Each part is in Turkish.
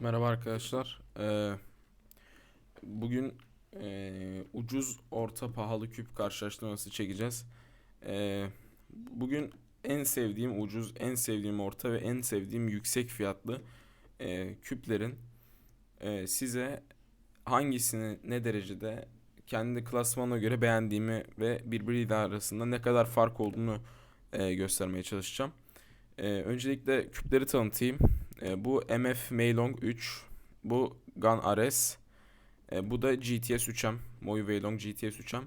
Merhaba arkadaşlar. Ee, bugün ee, ucuz, orta, pahalı küp karşılaştırması çekeceğiz. Ee, bugün en sevdiğim ucuz, en sevdiğim orta ve en sevdiğim yüksek fiyatlı ee, küplerin ee, size hangisini ne derecede kendi klasmanına göre beğendiğimi ve birbiriyle arasında ne kadar fark olduğunu ee, göstermeye çalışacağım. Ee, öncelikle küpleri tanıtayım. E, bu MF Meilong 3. Bu Gun RS. E, bu da GTS 3M. Moyu Weilong GTS 3M.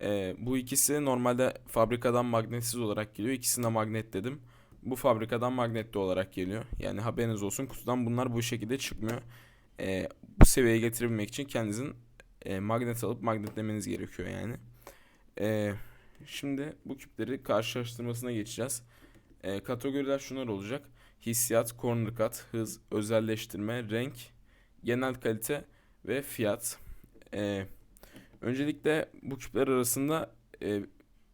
E, bu ikisi normalde fabrikadan magnetsiz olarak geliyor. İkisini de magnetledim. Bu fabrikadan magnetli olarak geliyor. Yani haberiniz olsun kutudan bunlar bu şekilde çıkmıyor. E, bu seviyeye getirebilmek için kendinizin e, magnet alıp magnetlemeniz gerekiyor yani. E, şimdi bu küpleri karşılaştırmasına geçeceğiz. E, kategoriler şunlar olacak hissiyat, corner cut, hız, özelleştirme, renk, genel kalite ve fiyat. Ee, öncelikle bu küpler arasında e,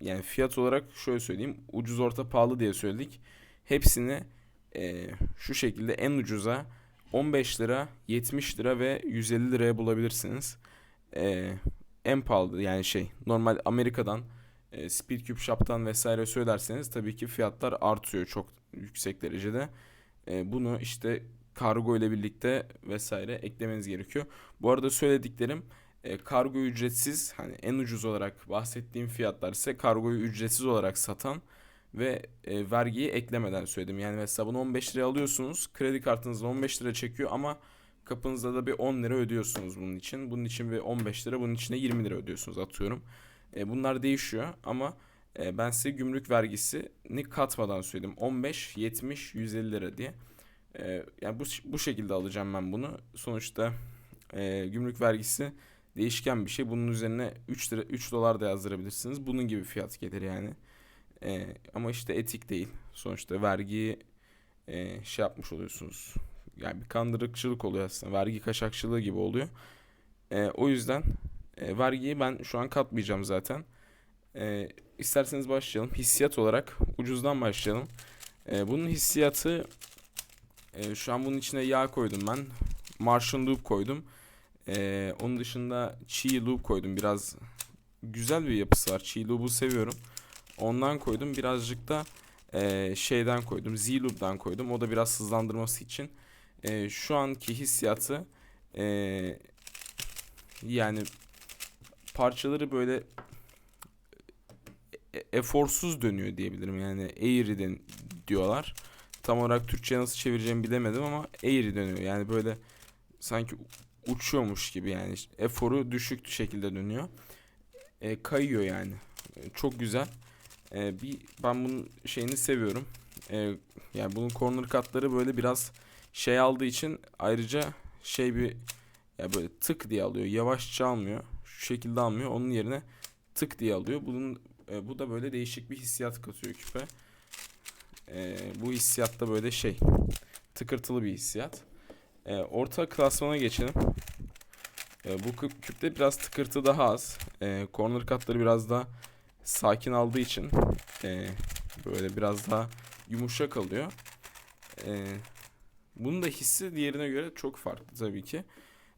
yani fiyat olarak şöyle söyleyeyim. Ucuz, orta, pahalı diye söyledik. Hepsini e, şu şekilde en ucuza 15 lira, 70 lira ve 150 liraya bulabilirsiniz. E, en pahalı yani şey normal Amerika'dan e, Speedcube Shop'tan vesaire söylerseniz tabii ki fiyatlar artıyor çok yüksek derecede. E, bunu işte kargo ile birlikte vesaire eklemeniz gerekiyor. Bu arada söylediklerim e, kargo ücretsiz hani en ucuz olarak bahsettiğim fiyatlar ise kargoyu ücretsiz olarak satan ve e, vergiyi eklemeden söyledim. Yani mesela bunu 15 liraya alıyorsunuz. Kredi kartınızdan 15 lira çekiyor ama kapınızda da bir 10 lira ödüyorsunuz bunun için. Bunun için bir 15 lira, bunun için de 20 lira ödüyorsunuz atıyorum. E, bunlar değişiyor ama ben size gümrük vergisini katmadan söyledim. 15, 70, 150 lira diye. E, yani bu, bu şekilde alacağım ben bunu. Sonuçta e, gümrük vergisi değişken bir şey. Bunun üzerine 3 lira 3 dolar da yazdırabilirsiniz. Bunun gibi fiyat gelir yani. E, ama işte etik değil. Sonuçta vergiyi e, şey yapmış oluyorsunuz. Yani bir kandırıkçılık oluyor aslında. Vergi kaçakçılığı gibi oluyor. E, o yüzden e, vergiyi ben şu an katmayacağım zaten. E, isterseniz başlayalım. Hissiyat olarak ucuzdan başlayalım. E, bunun hissiyatı e, şu an bunun içine yağ koydum ben. Martian Loop koydum. E, onun dışında Chi Loop koydum. Biraz güzel bir yapısı var. Chi Loop'u seviyorum. Ondan koydum. Birazcık da e, şeyden koydum. Z Loop'dan koydum. O da biraz hızlandırması için. E, şu anki hissiyatı e, yani parçaları böyle eforsuz dönüyor diyebilirim. Yani eğri diyorlar. Tam olarak Türkçe nasıl çevireceğimi bilemedim ama eğri dönüyor. Yani böyle sanki uçuyormuş gibi yani. Eforu düşük şekilde dönüyor. E, kayıyor yani. E, çok güzel. E, bir ben bunun şeyini seviyorum. E, yani bunun corner katları böyle biraz şey aldığı için ayrıca şey bir ya böyle tık diye alıyor. Yavaşça almıyor. Şu şekilde almıyor. Onun yerine tık diye alıyor. Bunun e, bu da böyle değişik bir hissiyat katıyor küpe. E, bu hissiyat da böyle şey tıkırtılı bir hissiyat. E, orta klasmana geçelim. E, bu küp, küpte biraz tıkırtı daha az. E, corner katları biraz daha sakin aldığı için e, böyle biraz daha yumuşak alıyor. E, bunun da hissi diğerine göre çok farklı tabii ki.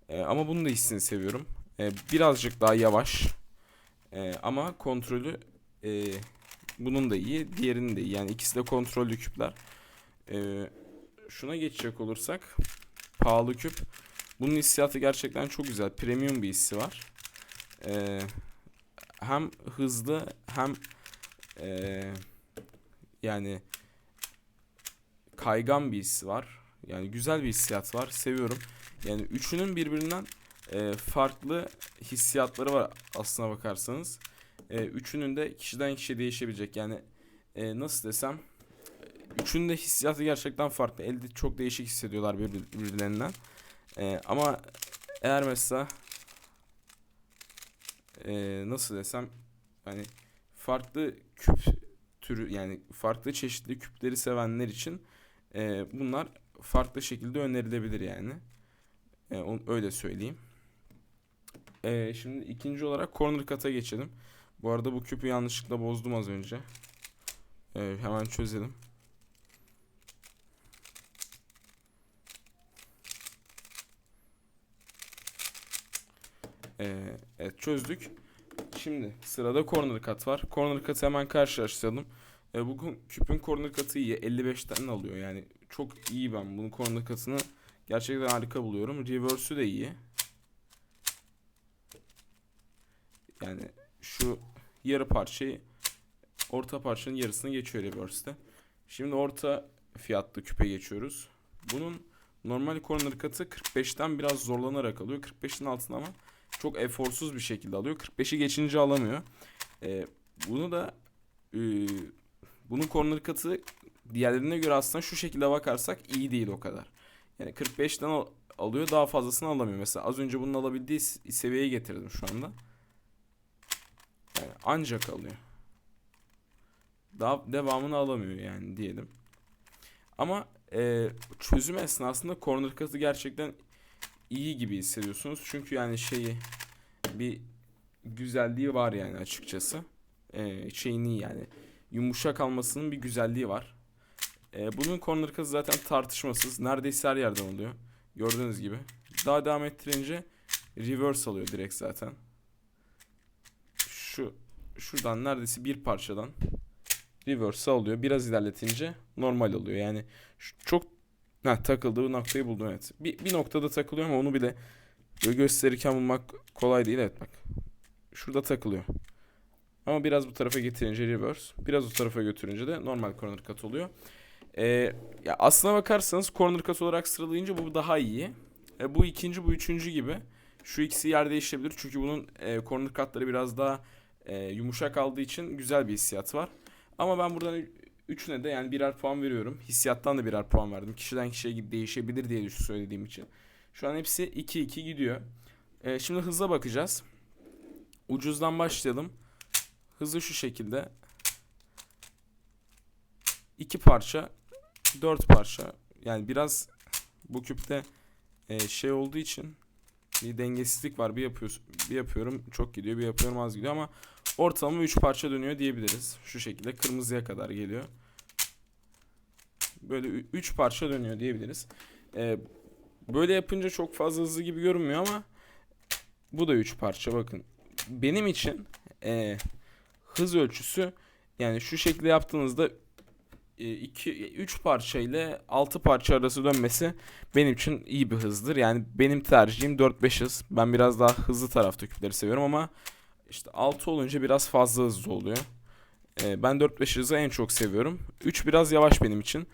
E, ama bunun da hissini seviyorum. E, birazcık daha yavaş. E, ama kontrolü e, bunun da iyi, diğerinin de iyi. Yani ikisi de kontrollü küpler. E, şuna geçecek olursak pahalı küp. Bunun hissiyatı gerçekten çok güzel. Premium bir hissi var. E, hem hızlı hem e, yani kaygan bir hissi var. Yani güzel bir hissiyat var. Seviyorum. Yani üçünün birbirinden e, farklı hissiyatları var aslına bakarsanız. E, üçünün de kişiden kişiye değişebilecek. Yani e, nasıl desem üçünün de hissiyatı gerçekten farklı. Elde çok değişik hissediyorlar birbirlerinden. E, ama eğer mesela e, nasıl desem hani farklı küp türü yani farklı çeşitli küpleri sevenler için e, bunlar farklı şekilde önerilebilir yani. E, onu, öyle söyleyeyim. E, şimdi ikinci olarak corner cut'a geçelim. Bu arada bu küpü yanlışlıkla bozdum az önce. Ee, hemen çözelim. Ee, evet çözdük. Şimdi sırada corner cut var. Corner cut'ı hemen karşılaştıralım. E, bu küpün corner cut'ı iyi. 55'ten alıyor. Yani çok iyi ben bunun corner cut'ını gerçekten harika buluyorum. Reverse'ü de iyi. Yani şu yarı parçayı orta parçanın yarısını geçiyor reverse'te. Şimdi orta fiyatlı küpe geçiyoruz. Bunun normal corner cut'ı 45'ten biraz zorlanarak alıyor. 45'in altına ama çok eforsuz bir şekilde alıyor. 45'i geçince alamıyor. Ee, bunu da e, bunun corner cut'ı diğerlerine göre aslında şu şekilde bakarsak iyi değil o kadar. Yani 45'ten al- alıyor daha fazlasını alamıyor. Mesela az önce bunun alabildiği seviyeye getirdim şu anda. Yani ancak alıyor. Daha devamını alamıyor yani diyelim. Ama e, çözüm esnasında corner cut'ı gerçekten iyi gibi hissediyorsunuz. Çünkü yani şeyi bir güzelliği var yani açıkçası. E, şeyin iyi yani. Yumuşak almasının bir güzelliği var. E, bunun corner cut'ı zaten tartışmasız. Neredeyse her yerden oluyor. Gördüğünüz gibi. Daha devam ettirince reverse alıyor direkt zaten. Şu şuradan neredeyse bir parçadan reverse alıyor. Biraz ilerletince normal oluyor. Yani çok ha, takıldığı noktayı buldum evet. Bir, bir noktada takılıyor ama onu bile böyle gösterirken bulmak kolay değil evet bak. Şurada takılıyor. Ama biraz bu tarafa getirince reverse, biraz bu tarafa götürünce de normal corner cut oluyor. Ee, ya aslına bakarsanız corner cut olarak sıralayınca bu daha iyi. E, bu ikinci, bu üçüncü gibi. Şu ikisi yer değişebilir çünkü bunun e, corner cutları biraz daha e, yumuşak aldığı için güzel bir hissiyat var. Ama ben buradan üçüne de yani birer puan veriyorum. Hissiyattan da birer puan verdim. Kişiden kişiye değişebilir diye söylediğim için. Şu an hepsi 2-2 gidiyor. Ee, şimdi hıza bakacağız. Ucuzdan başlayalım. Hızı şu şekilde. 2 parça, 4 parça. Yani biraz bu küpte e, şey olduğu için bir dengesizlik var. Bir yapıyoruz, bir yapıyorum çok gidiyor, bir yapıyorum az gidiyor ama ortalama 3 parça dönüyor diyebiliriz. Şu şekilde kırmızıya kadar geliyor. Böyle 3 parça dönüyor diyebiliriz. Ee, böyle yapınca çok fazla hızlı gibi görünmüyor ama bu da 3 parça bakın. Benim için e, hız ölçüsü yani şu şekilde yaptığınızda 2 3 parça ile 6 parça arası dönmesi benim için iyi bir hızdır. Yani benim tercihim 4-5 hız. Ben biraz daha hızlı tarafta küpleri seviyorum ama işte 6 olunca biraz fazla hızlı oluyor. Ee, ben 4-5 hızı en çok seviyorum. 3 biraz yavaş benim için.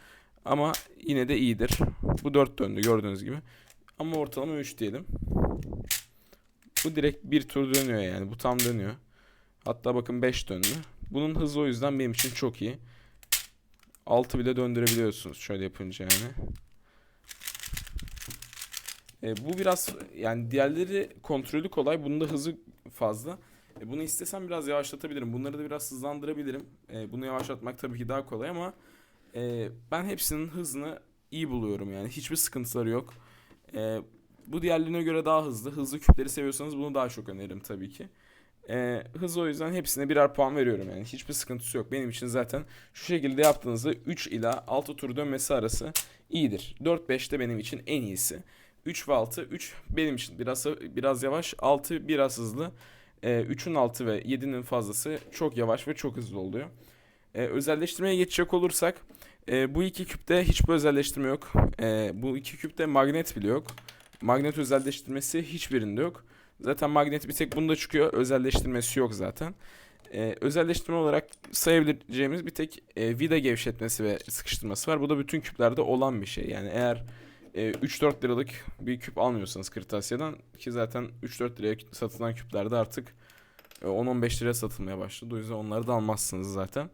Ama yine de iyidir. Bu 4 döndü gördüğünüz gibi. Ama ortalama 3 diyelim. Bu direkt bir tur dönüyor yani. Bu tam dönüyor. Hatta bakın 5 döndü. Bunun hızı o yüzden benim için çok iyi. 6 bile döndürebiliyorsunuz şöyle yapınca yani. E, bu biraz yani diğerleri kontrolü kolay. Bunun da hızı fazla. E, bunu istesem biraz yavaşlatabilirim. Bunları da biraz hızlandırabilirim. E, bunu yavaşlatmak tabii ki daha kolay ama e, ben hepsinin hızını iyi buluyorum yani. Hiçbir sıkıntıları yok. E, bu diğerlerine göre daha hızlı. Hızlı küpleri seviyorsanız bunu daha çok öneririm tabii ki. E, hız o yüzden hepsine birer puan veriyorum yani. Hiçbir sıkıntısı yok. Benim için zaten şu şekilde yaptığınızda 3 ila 6 tur dönmesi arası iyidir. 4-5 de benim için en iyisi. 3 ve 6. 3 benim için biraz biraz yavaş. 6 biraz hızlı. Ee, 3'ün 6 ve 7'nin fazlası çok yavaş ve çok hızlı oluyor. Ee, özelleştirmeye geçecek olursak e, bu iki küpte hiçbir özelleştirme yok. E, bu iki küpte magnet bile yok. Magnet özelleştirmesi hiçbirinde yok. Zaten magnet bir tek bunda çıkıyor. Özelleştirmesi yok zaten. E, özelleştirme olarak sayabileceğimiz bir tek e, vida gevşetmesi ve sıkıştırması var. Bu da bütün küplerde olan bir şey. Yani eğer e, 3-4 liralık bir küp almıyorsanız kırtasiyeden ki zaten 3-4 liraya satılan küplerde artık e, 10-15 liraya satılmaya başladı. O yüzden onları da almazsınız zaten.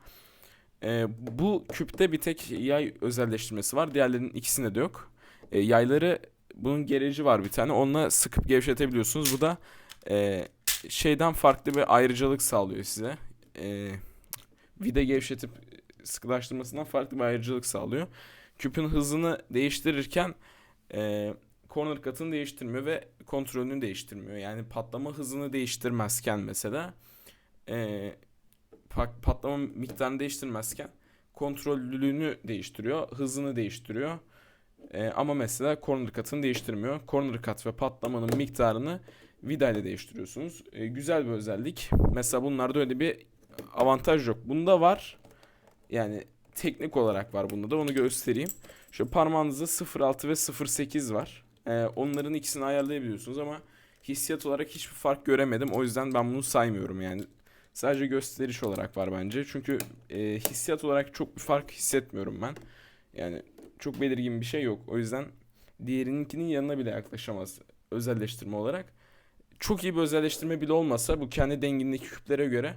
E, bu küpte bir tek yay özelleştirmesi var. Diğerlerinin ikisinde de yok. E, yayları bunun gereci var bir tane. Onunla sıkıp gevşetebiliyorsunuz. Bu da e, şeyden farklı bir ayrıcalık sağlıyor size. E, vida gevşetip sıkılaştırmasından farklı bir ayrıcalık sağlıyor. Küpün hızını değiştirirken e, corner cut'ını değiştirmiyor ve kontrolünü değiştirmiyor. Yani patlama hızını değiştirmezken mesela e, pa- patlama miktarını değiştirmezken kontrollülüğünü değiştiriyor, hızını değiştiriyor. E, ama mesela corner cut'ını değiştirmiyor. Corner cut ve patlamanın miktarını vida ile değiştiriyorsunuz. E, güzel bir özellik. Mesela bunlarda öyle bir avantaj yok. Bunda var. Yani teknik olarak var bunda da onu göstereyim. Şu parmağınızda 0.6 ve 0.8 var. E, onların ikisini ayarlayabiliyorsunuz ama hissiyat olarak hiçbir fark göremedim. O yüzden ben bunu saymıyorum yani. Sadece gösteriş olarak var bence. Çünkü e, hissiyat olarak çok bir fark hissetmiyorum ben. Yani çok belirgin bir şey yok. O yüzden diğerininkinin yanına bile yaklaşamaz özelleştirme olarak. Çok iyi bir özelleştirme bile olmasa bu kendi dengindeki küplere göre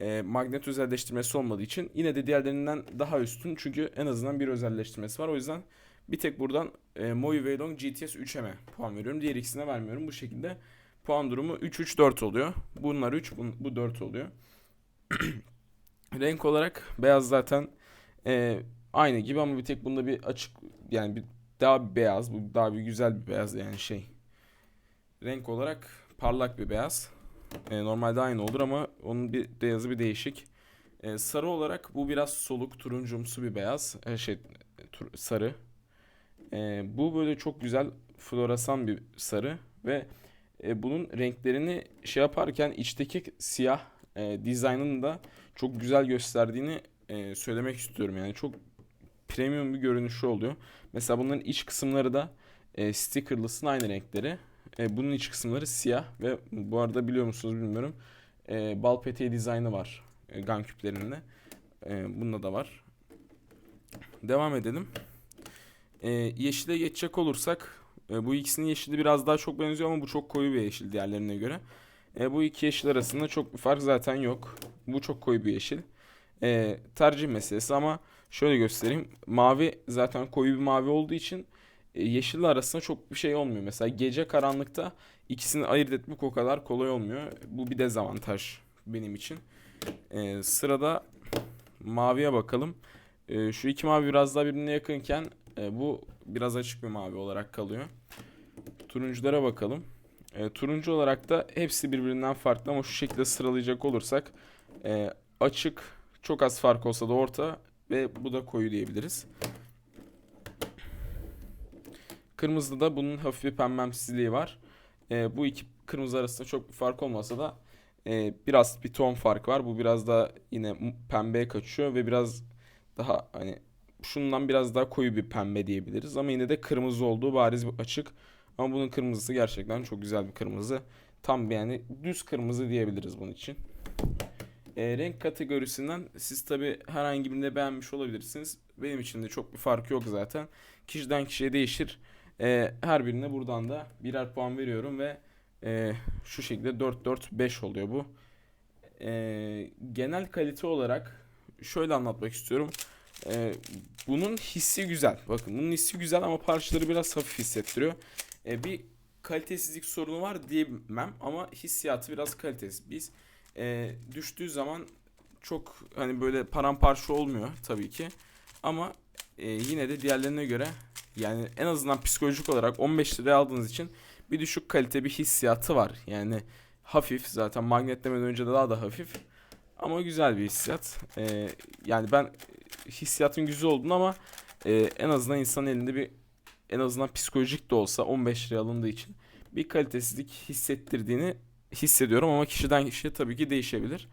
e, magnet özelleştirmesi olmadığı için yine de diğerlerinden daha üstün. Çünkü en azından bir özelleştirmesi var. O yüzden bir tek buradan e, Movi Weilong GTS 3M'e puan veriyorum. Diğer ikisine vermiyorum. Bu şekilde puan durumu 3-3-4 oluyor. Bunlar 3, bu, bu 4 oluyor. Renk olarak beyaz zaten e, aynı gibi ama bir tek bunda bir açık yani bir daha beyaz. Bu daha bir güzel bir beyaz yani şey. Renk olarak parlak bir beyaz. E, normalde aynı olur ama onun bir beyazı bir değişik. E, sarı olarak bu biraz soluk turuncumsu bir beyaz. E, şey tur- sarı. E, bu böyle çok güzel floresan bir sarı ve e, bunun renklerini şey yaparken içteki siyah e, dizaynını da çok güzel gösterdiğini e, söylemek istiyorum. Yani çok premium bir görünüşü oluyor. Mesela bunların iç kısımları da e, stickerlısın aynı renkleri. E, bunun iç kısımları siyah ve bu arada biliyor musunuz bilmiyorum. E, bal peteği dizaynı var e, gun küplerinde. E, bunda da var. Devam edelim. E, yeşile geçecek olursak e, bu ikisinin yeşili biraz daha çok benziyor ama bu çok koyu bir yeşil diğerlerine göre. E, bu iki yeşil arasında çok bir fark zaten yok. Bu çok koyu bir yeşil. E, tercih meselesi ama şöyle göstereyim. Mavi zaten koyu bir mavi olduğu için yeşil arasında çok bir şey olmuyor. Mesela gece karanlıkta ikisini ayırt etmek o kadar kolay olmuyor. Bu bir dezavantaj benim için. E, sırada maviye bakalım. E, şu iki mavi biraz daha birbirine yakınken e, bu biraz açık bir mavi olarak kalıyor. Turunculara bakalım. E, turuncu olarak da hepsi birbirinden farklı ama şu şekilde sıralayacak olursak e, açık çok az fark olsa da orta ve bu da koyu diyebiliriz. Kırmızıda da bunun hafif bir pembemsizliği var. E, bu iki kırmızı arasında çok bir fark olmasa da e, biraz bir ton fark var. Bu biraz da yine pembeye kaçıyor ve biraz daha hani şundan biraz daha koyu bir pembe diyebiliriz. Ama yine de kırmızı olduğu bariz açık. Ama bunun kırmızısı gerçekten çok güzel bir kırmızı. Tam yani düz kırmızı diyebiliriz bunun için. E, renk kategorisinden siz tabi herhangi birinde beğenmiş olabilirsiniz. Benim için de çok bir fark yok zaten. Kişiden kişiye değişir. E, her birine buradan da birer puan veriyorum ve e, şu şekilde 4-4-5 oluyor bu. E, genel kalite olarak şöyle anlatmak istiyorum. E, bunun hissi güzel. Bakın bunun hissi güzel ama parçaları biraz hafif hissettiriyor. E, bir kalitesizlik sorunu var diyemem ama hissiyatı biraz kalitesiz. Biz e, düştüğü zaman çok hani böyle paramparça olmuyor tabii ki. Ama e, yine de diğerlerine göre yani en azından psikolojik olarak 15 liraya aldığınız için bir düşük kalite bir hissiyatı var. Yani hafif zaten magnetlemeden önce de daha da hafif. Ama güzel bir hissiyat. E, yani ben hissiyatın güzel olduğunu ama e, en azından insanın elinde bir en azından psikolojik de olsa 15 liraya alındığı için bir kalitesizlik hissettirdiğini hissediyorum ama kişiden kişiye tabii ki değişebilir.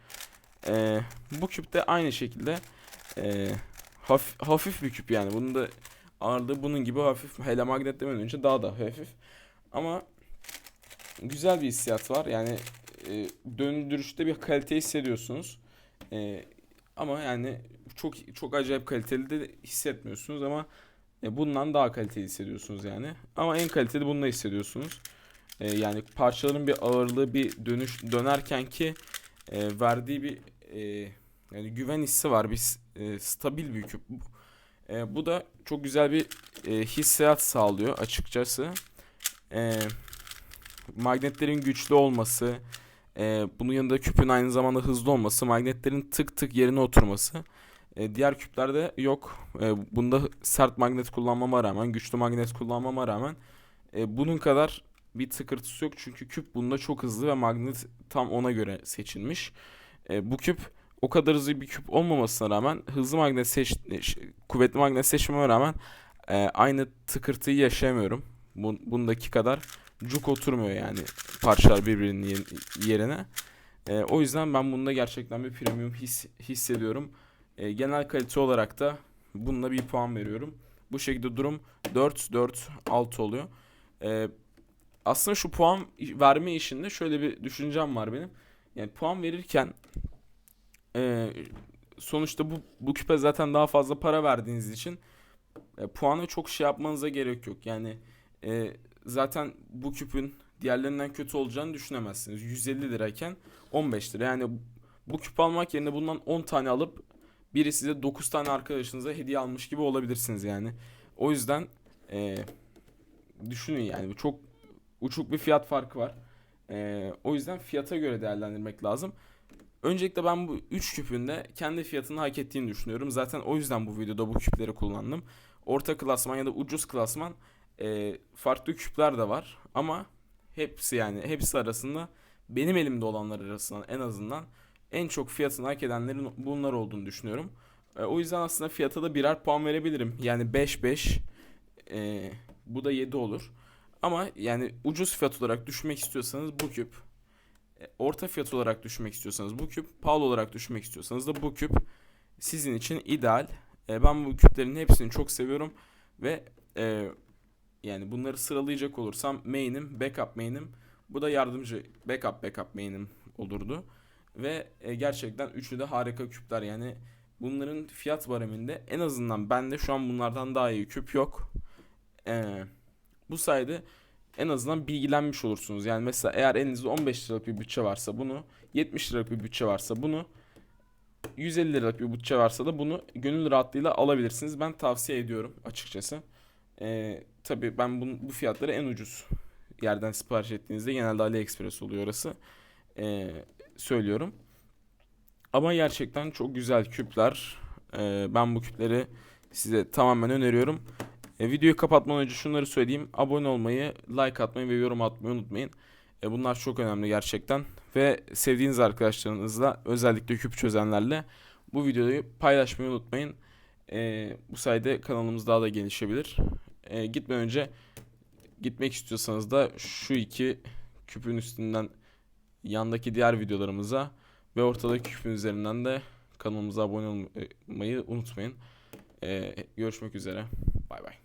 Ee, bu küp de aynı şekilde e, hafif, hafif bir küp yani. Bunun da ağırlığı bunun gibi hafif. Hele magnetlemeden önce daha da hafif. Ama güzel bir hissiyat var. Yani e, döndürüşte bir kalite hissediyorsunuz. E, ama yani çok çok acayip kaliteli de hissetmiyorsunuz ama e, bundan daha kaliteli hissediyorsunuz yani. Ama en kaliteli bununla hissediyorsunuz. E, yani parçaların bir ağırlığı bir dönüş dönerken ki e, verdiği bir e, yani güven hissi var. Bir s- e, stabil bir küp. E, bu da çok güzel bir e, hissiyat sağlıyor açıkçası. E, magnetlerin güçlü olması, e, bunun yanında küpün aynı zamanda hızlı olması, magnetlerin tık tık yerine oturması. E, diğer küplerde yok. E, bunda sert magnet kullanmama rağmen, güçlü magnet kullanmama rağmen e, bunun kadar bir tıkırtısı yok. Çünkü küp bunda çok hızlı ve magnet tam ona göre seçilmiş. E, bu küp o kadar hızlı bir küp olmamasına rağmen hızlı magnet seç kuvvetli magnet seçmeme rağmen e, aynı tıkırtıyı yaşayamıyorum. Bu, bundaki kadar cuk oturmuyor yani parçalar birbirinin ye- yerine. E, o yüzden ben bunda gerçekten bir premium his, hissediyorum. E, genel kalite olarak da bununla bir puan veriyorum. Bu şekilde durum 4 4 6 oluyor. E, aslında şu puan verme işinde şöyle bir düşüncem var benim. Yani puan verirken e, sonuçta bu bu küpe zaten daha fazla para verdiğiniz için e, puanı çok şey yapmanıza gerek yok. Yani e, zaten bu küpün diğerlerinden kötü olacağını düşünemezsiniz. 150 lirayken 15 lira. Yani bu küp almak yerine bundan 10 tane alıp biri size 9 tane arkadaşınıza hediye almış gibi olabilirsiniz yani. O yüzden e, düşünün yani çok uçuk bir fiyat farkı var. E, o yüzden fiyata göre değerlendirmek lazım. Öncelikle ben bu 3 küpün de kendi fiyatını hak ettiğini düşünüyorum. Zaten o yüzden bu videoda bu küpleri kullandım. Orta klasman ya da ucuz klasman e, farklı küpler de var. Ama hepsi yani hepsi arasında benim elimde olanlar arasından en azından en çok fiyatını hak edenlerin bunlar olduğunu düşünüyorum. E, o yüzden aslında fiyata da birer puan verebilirim. Yani 5 5 e, bu da 7 olur. Ama yani ucuz fiyat olarak düşmek istiyorsanız bu küp orta fiyat olarak düşmek istiyorsanız bu küp, pahalı olarak düşmek istiyorsanız da bu küp sizin için ideal. E, ben bu küplerin hepsini çok seviyorum ve e, yani bunları sıralayacak olursam main'im, backup main'im, bu da yardımcı backup backup main'im olurdu. Ve e, gerçekten üçü de harika küpler yani bunların fiyat bareminde en azından bende şu an bunlardan daha iyi küp yok. E, bu sayede en azından bilgilenmiş olursunuz. Yani mesela eğer elinizde 15 liralık bir bütçe varsa bunu, 70 liralık bir bütçe varsa bunu, 150 liralık bir bütçe varsa da bunu gönül rahatlığıyla alabilirsiniz. Ben tavsiye ediyorum açıkçası. Ee, tabii ben bunu, bu fiyatları en ucuz yerden sipariş ettiğinizde genelde AliExpress oluyor orası. Ee, söylüyorum. Ama gerçekten çok güzel küpler. Ee, ben bu küpleri size tamamen öneriyorum. E, videoyu kapatmadan önce şunları söyleyeyim. Abone olmayı, like atmayı ve yorum atmayı unutmayın. E, bunlar çok önemli gerçekten. Ve sevdiğiniz arkadaşlarınızla özellikle küp çözenlerle bu videoyu paylaşmayı unutmayın. E, bu sayede kanalımız daha da gelişebilir. E, gitmeden önce gitmek istiyorsanız da şu iki küpün üstünden yandaki diğer videolarımıza ve ortadaki küpün üzerinden de kanalımıza abone olmayı unutmayın. E, görüşmek üzere. Bay bay.